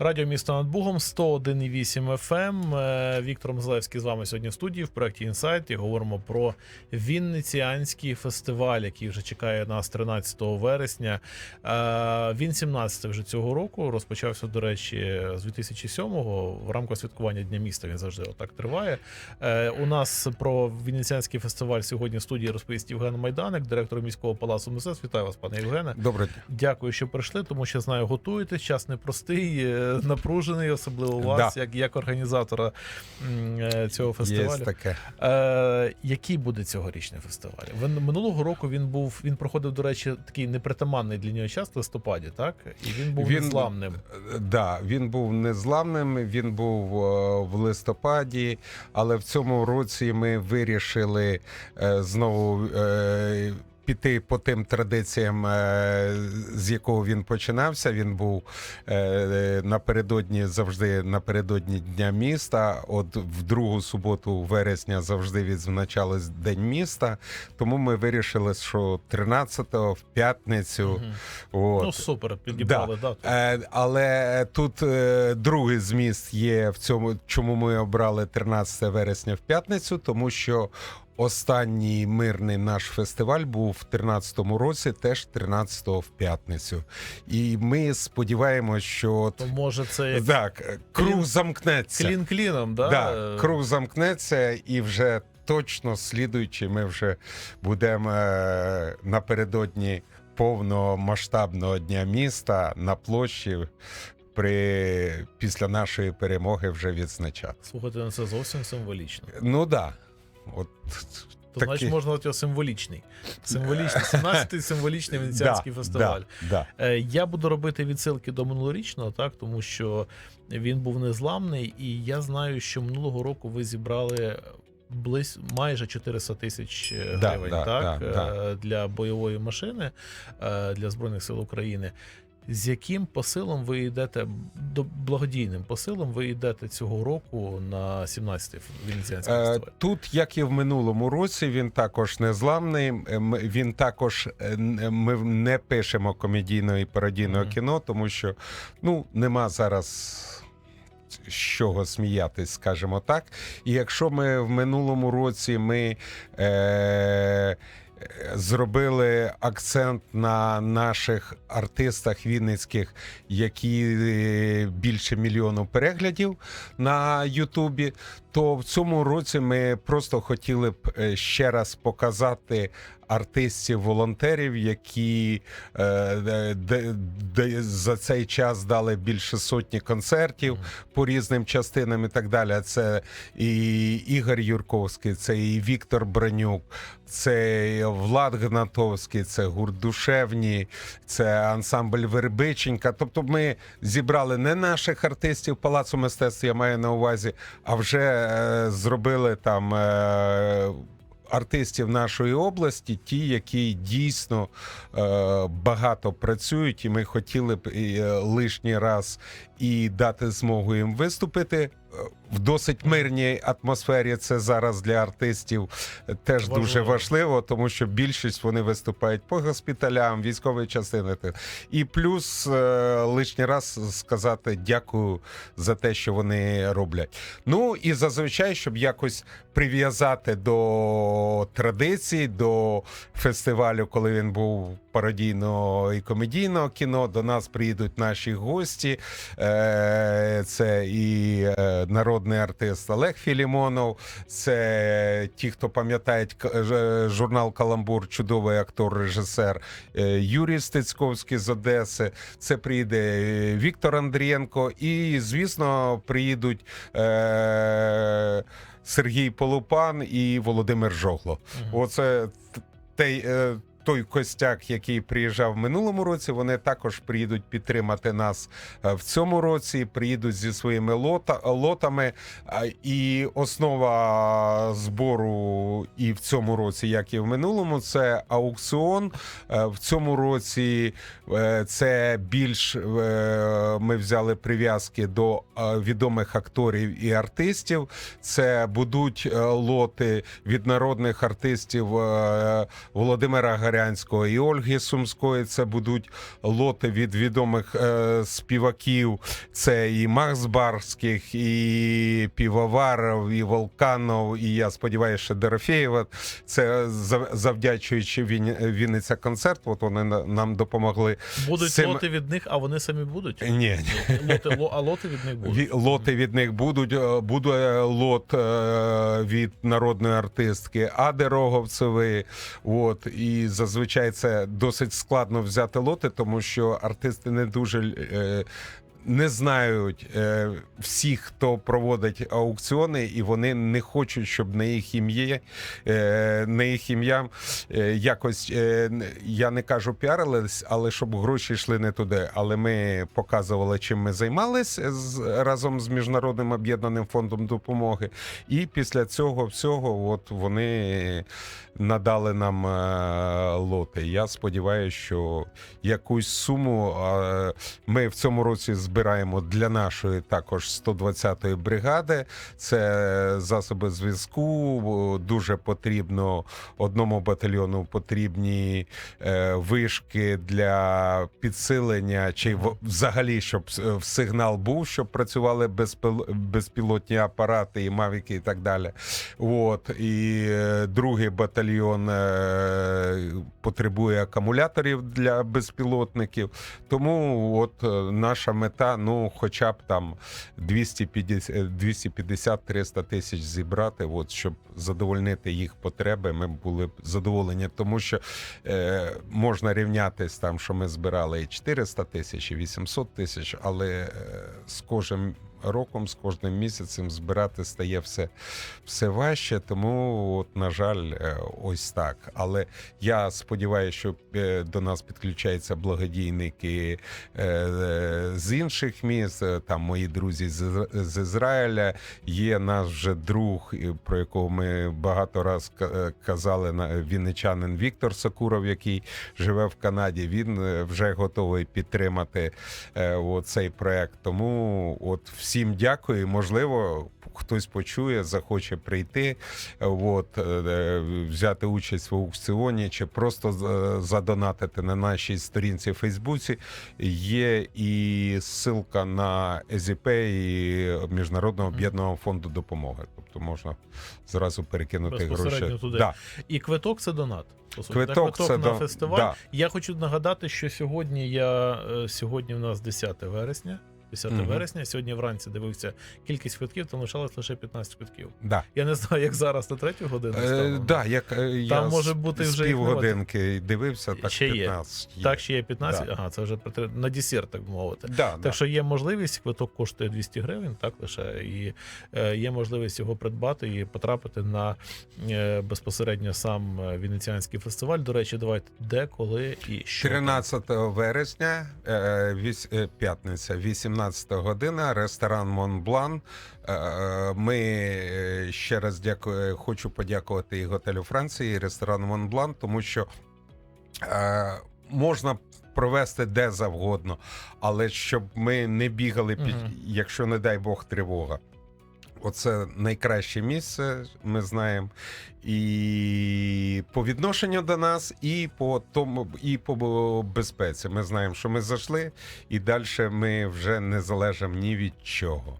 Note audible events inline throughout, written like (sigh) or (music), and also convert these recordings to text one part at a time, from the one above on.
Радіо місто над Бугом 101,8 FM. Е, Віктор Мозлевський з вами сьогодні в студії в проєкті Інсайт і говоримо про Вінниціанський фестиваль, який вже чекає нас 13 вересня. Е, Він 17 вже цього року. Розпочався, до речі, з 2007-го. В рамках святкування Дня міста він завжди отак триває. Е, У нас про Вінниціанський фестиваль сьогодні в студії розповість Євген Майданик, директор міського палацу мистецтв. Вітаю вас, пане Євгене. Дня. Дякую, що прийшли, тому що знаю, готуєтесь. Час непростий, напружений, особливо у вас, Да. як, як організатора е, цього Є фестивалю. таке. Е, який буде цьогорічний фестиваль? Він, минулого року він був. Він проходив, до речі, такий непритаманний для нього час в листопаді, так? І він був Він- незламним. Е, Да, він був незламним. Він був е, в листопаді, але в цьому році ми вирішили знову. Піти по тим традиціям, е, з якого він починався. Він був е, напередодні завжди напередодні Дня міста. От в другу суботу вересня завжди відзначалось День міста. Тому ми вирішили, що 13-го в п'ятницю. Мгм. От, Ну супер, підібрали дату. Е, але тут другий зміст є в цьому, чому ми обрали 13 вересня в п'ятницю, тому що останній мирний наш фестиваль був в 13-му році, теж 13-го в п'ятницю. І ми сподіваємось, що То може це як так, круг замкнеться. клін кліном, да? Да, круг замкнеться і вже точно слідуючи, ми вже будемо е, напередодні повномасштабного дня міста на площі при після нашої перемоги вже відзначати. Слухайте, ну це зовсім символічно. Ну да. От То Такі. значить можна його символічний. Символічний, 17-й (laughs) символічний венеціанський фестиваль. Да, да. Е, Я буду робити відсилки до минулорічного, так тому що він був незламний, і я знаю, що минулого року ви зібрали близь майже 400 тисяч е, Да, гривень, да, так да, да. е, для бойової машини для збройних сил України. З яким посилом ви йдете до благодійним посилом ви йдете цього року на 17-й Венеціанський Е, фестиваль? Тут, як і в минулому році, він також незламний. М- Він також е, ми не пишемо комедійного і пародійного Мгм. кіно, тому що ну нема зараз. З чого сміятись, скажімо так. І якщо ми в минулому році ми е, е, зробили акцент на наших артистах вінницьких, які е, більше мільйону переглядів на Ютубі, то в цьому році ми просто хотіли б е, ще раз показати артистів-волонтерів, які е, де, де, за цей час дали більше сотні концертів Мгм. по різним частинам і так далі. Це і Ігор Юрковський, це і Віктор Бронюк, це і Влад Гнатовський, це гурт Душевні, це ансамбль Вербиченька. Тобто ми зібрали не наших артистів Палацу мистецтв, я маю на увазі, а вже е, зробили там. Е, Артистів нашої області, ті, які дійсно е, багато працюють, і ми хотіли б е, лишній раз і дати змогу їм виступити. Е, в досить мирній атмосфері. Це зараз для артистів теж Важливо. дуже важливо, тому що більшість вони виступають по госпіталям, військової частини. І плюс е, лишній раз сказати дякую за те, що вони роблять. Ну і зазвичай, щоб якось прив'язати до традицій, до фестивалю, коли він був пародійного і комедійного кіно. До нас приїдуть наші гості. Е, Це і е, народний артист Олег Філімонов, це ті, хто пам'ятають журнал Каламбур, чудовий актор, режисер е, Юрій Стецьковський з Одеси. Це приїде е, Віктор Андрієнко, і, звісно, приїдуть. Е, Сергій Полупан і Володимир Жогло. Оце т- той, е, костяк, який приїжджав в минулому році. Вони також приїдуть підтримати нас е, в цьому році. Приїдуть зі своїми лота, лотами. І основа збору і в цьому році, як і в минулому, це аукціон. Е, В цьому році е, це більш е, ми взяли прив'язки до е, відомих акторів і артистів. Це будуть е, лоти від народних артистів е, Володимира Гаря. Багрянського і Ольги Сумської. Це будуть лоти від відомих е, співаків. Це і Макс Барських, і Півоваров, і Волканов, і я сподіваюся, що Дорофєєва. Це завдячуючи Вінні- Вінниця концерт. От вони нам допомогли. Будуть Цим- лоти від них, а вони самі будуть? Ні, ні. Лоти, ло- а лоти від них будуть. Лоти від них будуть. Е, Буде лот е, від народної артистки Ади Роговцевої. От і зазвичай це досить складно взяти лоти, тому що артисти не дуже. Не знають е, всіх, хто проводить аукціони, і вони не хочуть, щоб на їх ім'я, е, на їх ім'я е, якось е, я не кажу піарились, але щоб гроші йшли не туди. Але ми показували, чим ми займалися з разом з міжнародним об'єднаним фондом допомоги. І після цього всього, от вони надали нам е, лоти. Я сподіваюся, що якусь суму е, ми в цьому році збираємо для нашої також 120-ї бригади. Це засоби зв'язку. Дуже потрібно одному батальйону потрібні е, вишки для підсилення, чи взагалі, щоб е, сигнал був, щоб працювали безпілотні апарати і мавіки, і так далі. От і е, другий батальйон потребує акумуляторів для безпілотників. Тому от наша мета, ну, хоча б там 250 е, 250-300 тисяч зібрати, от щоб задовольнити їх потреби, ми були б задоволені, тому що е, можна рівнятись там, що ми збирали і 400 тисяч, і 800 тисяч, але е, з кожним роком, з кожним місяцем збирати стає все, все важче. Тому, от, на жаль, е, ось так. Але я сподіваюся, що е, до нас підключаються благодійники е, з інших міст. Там мої друзі з, Ізраїля. Є наш вже друг, про якого ми багато раз казали на вінничанин Віктор Сакуров, який живе в Канаді. Він вже готовий підтримати цей проект. Тому от всім дякую. Можливо, хтось почує, захоче прийти, е, от, е, взяти участь в аукціоні чи просто з- задонатити на нашій сторінці в Фейсбуці. Є і ссылка на ЕЗП і Міжнародного об'єднаного фонду допомоги. Тобто можна зразу перекинути гроші. туди. Да. І квиток це донат. Квиток Та, це на фестиваль. да. Я хочу нагадати, що сьогодні я е, сьогодні в нас 10 вересня. 10 Мгм. вересня. Сьогодні вранці дивився кількість квитків, там лишалось лише 15 квитків. Да. Я не знаю, як зараз на третю годину. Е, да, як е, я може бути з вже півгодинки дивився, так Ще є. 15 є. Так, ще є 15. Да. Ага, це вже на десерт, так би мовити. Да, Так да. що є можливість, квиток коштує 200 гривень, так лише і е, є можливість його придбати і потрапити на е, безпосередньо сам е, Венеціанський фестиваль. До речі, давайте де, коли і що. там. 13 вересня, е, віс- е, п'ятниця, 18 година, ресторан Монблан. Е, Ми е, ще раз дякую, хочу подякувати і готелю Франції, і ресторану Монблан, тому що е, можна провести де завгодно, але щоб ми не бігали, під, Мгм. якщо не дай Бог тривога. Оце найкраще місце, ми знаємо, і по відношенню до нас, і по тому, і по безпеці. Ми знаємо, що ми зайшли, і далі ми вже не залежимо ні від чого.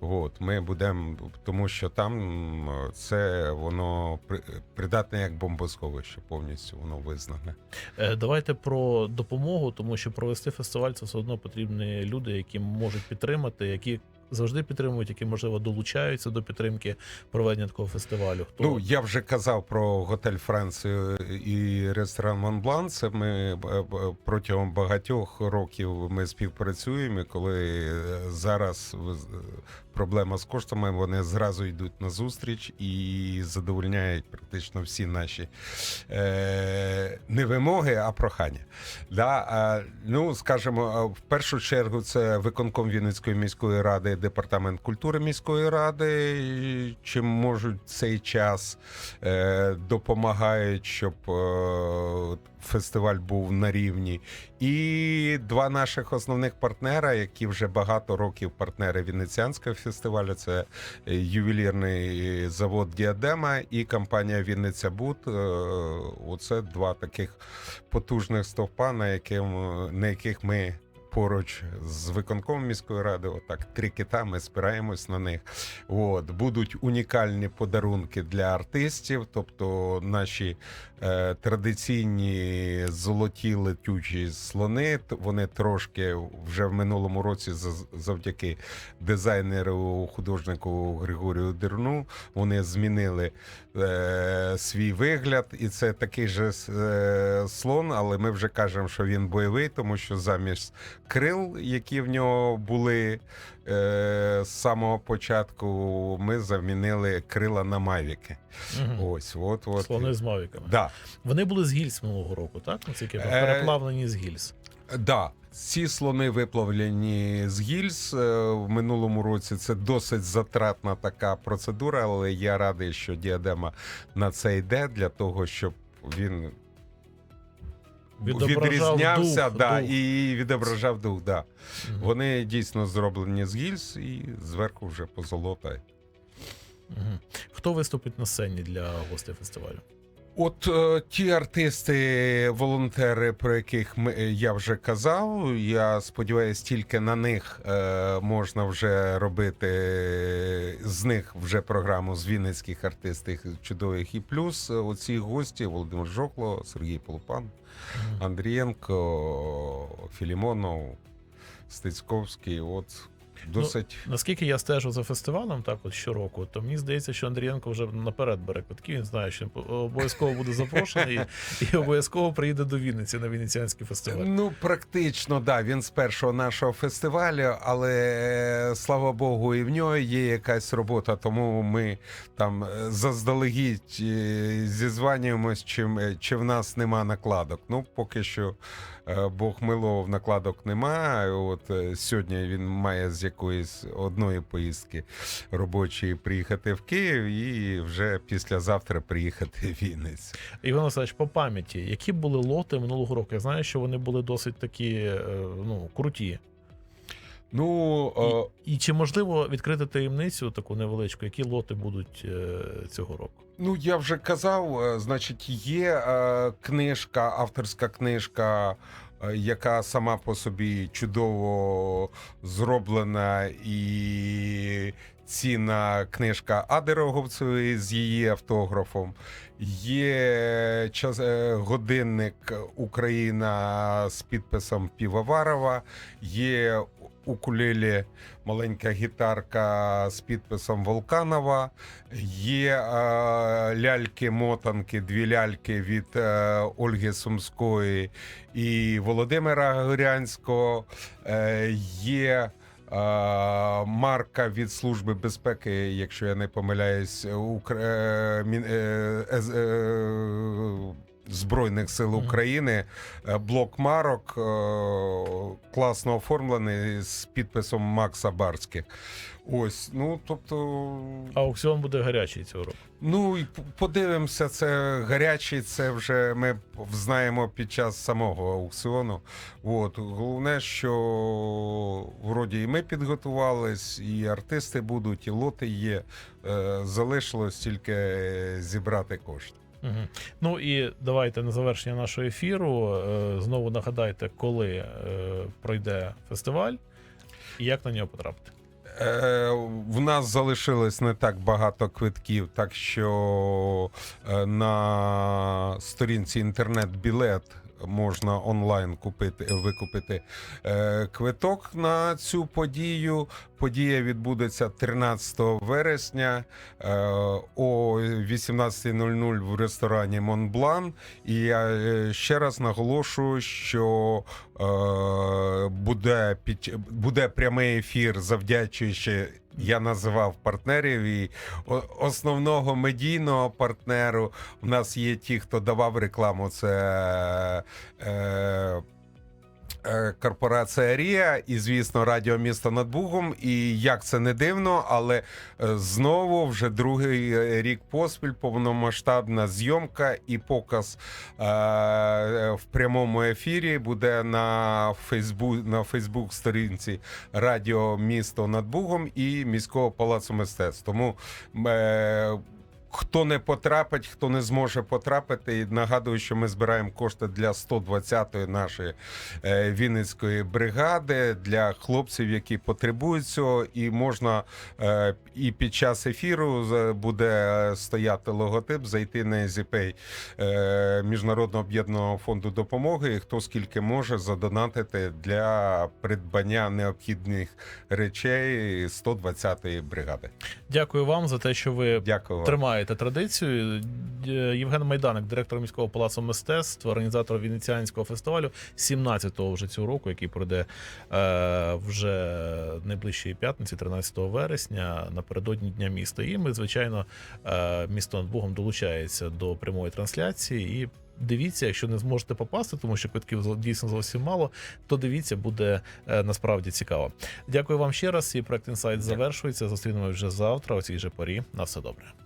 Мгм. От ми будемо, тому що там це воно при- придатне як бомбосховище, повністю воно визнане. Е, Давайте про допомогу, тому що провести фестиваль це все одно потрібні люди, які можуть підтримати, які завжди підтримують, які можливо долучаються до підтримки проведення такого фестивалю. Хто Ну я вже казав про готель Францію і ресторан Монблан. Це ми е, е, протягом багатьох років ми співпрацюємо. Коли е, зараз проблема з коштами, вони зразу йдуть на зустріч і задовольняють практично всі наші е, не вимоги, а прохання. Да, ну скажімо, в першу чергу це виконком Вінницької міської ради департамент культури міської ради, чим можуть цей час е, допомагають, щоб е, фестиваль був на рівні. І два наших основних партнера, які вже багато років партнери Венеціанського фестивалю, це е, ювелірний завод Діадема і компанія Вінниця Бут. Е, Оце два таких потужних стовпа, на, яким, на яких ми. Поруч з виконкомом міської ради, отак три кита, ми спираємось на них. От будуть унікальні подарунки для артистів, тобто наші е, традиційні золоті летючі слони. Вони трошки вже в минулому році завдяки дизайнеру художнику Григорію Дерну. Вони змінили е, свій вигляд, і це такий же е, слон, але ми вже кажемо, що він бойовий, тому що замість крил, які в нього були е, з самого початку, ми замінили крила на мавіки. Мгм. Ось, от, от. Слони з мавіками. Да. Вони були з гільз минулого року, так? Наскільки я Е, переплавлені з гільз. Да, ці слони виплавлені з гільз е, в минулому році. Це досить затратна така процедура, але я радий, що діадема на це йде для того, щоб він відрізнявся дух, да, дух. і відображав дух. Да. Угу. Вони дійсно зроблені з гільз і зверху вже позолота. Угу. Хто виступить на сцені для гостей фестивалю? От е, ті артисти, волонтери, про яких ми, е, я вже казав. Я сподіваюся, тільки на них е, можна вже робити з них вже програму з вінницьких артистів чудових. І плюс е, оці гості Володимир Жокло, Сергій Полупан, Андрієнко, Філімонов, Стецьковський. От досить. Наскільки я стежу за фестивалем, так от щороку, то мені здається, що Андрієнко вже наперед бере квитки. Він знає, що обов'язково буде запрошений і, і обов'язково приїде до Вінниці на Венеціанський фестиваль. Ну, практично, да. Він з першого нашого фестивалю, але е, слава Богу, і в нього є якась робота, тому ми там е, заздалегідь е, зізванюємось, чим, чи в нас нема накладок. Ну, поки що е, Бог милував, накладок немає. От е, сьогодні він має з якоїсь одної поїздки робочої приїхати в Київ і вже післязавтра приїхати в Вінницю. Іван Васильович, по пам'яті, які були лоти минулого року? Я знаю, що вони були досить такі е, ну, круті. Ну, е, І, і чи можливо відкрити таємницю таку невеличку, які лоти будуть е, цього року? Ну, я вже казав, е, значить, є книжка, авторська книжка, яка сама по собі чудово зроблена, і цінна книжка Ади Роговцевої з її автографом. Є час, годинник Україна з підписом Півоварова, є укулелі маленька гітарка з підписом Волканова. Є е, ляльки-мотанки, дві ляльки від е, Ольги Сумської і Володимира Горянського. Е, є марка від Служби безпеки, якщо я не помиляюсь, Укра... Збройних сил України. Е, Блок марок е, класно оформлений з підписом Макса Барських. Ось, ну тобто. Аукціон буде гарячий цього року. Ну і подивимося, це гарячий, це вже ми знаємо під час самого аукціону. От головне, що вроді і ми підготувались, і артисти будуть, і лоти є. Е, Залишилось тільки зібрати кошти. Угу. Ну і давайте на завершення нашого ефіру. е, знову нагадайте, коли е, пройде фестиваль і як на нього потрапити. Е, в нас залишилось не так багато квитків, так що е, на сторінці інтернет-білет можна онлайн купити, викупити е, квиток на цю подію. Подія відбудеться 13 вересня е, о 18.00 в ресторані Монблан. І я е, ще раз наголошую, що е, буде під буде прямий ефір, завдячуючи. Я називав партнерів і основного медійного партнеру. У нас є ті, хто давав рекламу. Це е, корпорація Рія і, звісно, радіо місто над Бугом. І як це не дивно, але е, знову вже другий е, рік поспіль повномасштабна зйомка і показ е, в прямому ефірі буде на Фейсбук на Фейсбук сторінці Радіо Місто над Бугом і міського палацу мистецтв. Тому е, Хто не потрапить, хто не зможе потрапити, і нагадую, що ми збираємо кошти для 120-ї нашої е, Вінницької бригади для хлопців, які потребують цього, і можна е, і під час ефіру з- буде стояти логотип, зайти на EasyPay е, Міжнародного об'єднаного фонду допомоги. І хто скільки може задонатити для придбання необхідних речей 120-ї бригади. Дякую вам за те, що ви Дякую. вам. Тримаєте традицію. Євген Майданик, директор міського палацу мистецтв, організатор венеціанського фестивалю 17-го вже цього року, який пройде е, вже найближчої п'ятниці, 13 вересня, напередодні дня міста. І ми, звичайно, е, місто над Богом долучається до прямої трансляції і. Дивіться, якщо не зможете попасти, тому що квитків дійсно зовсім мало, то дивіться, буде е, насправді цікаво. Дякую вам ще раз. І проект інсайт завершується. Зустрінемось вже завтра. о цій же порі. На все добре.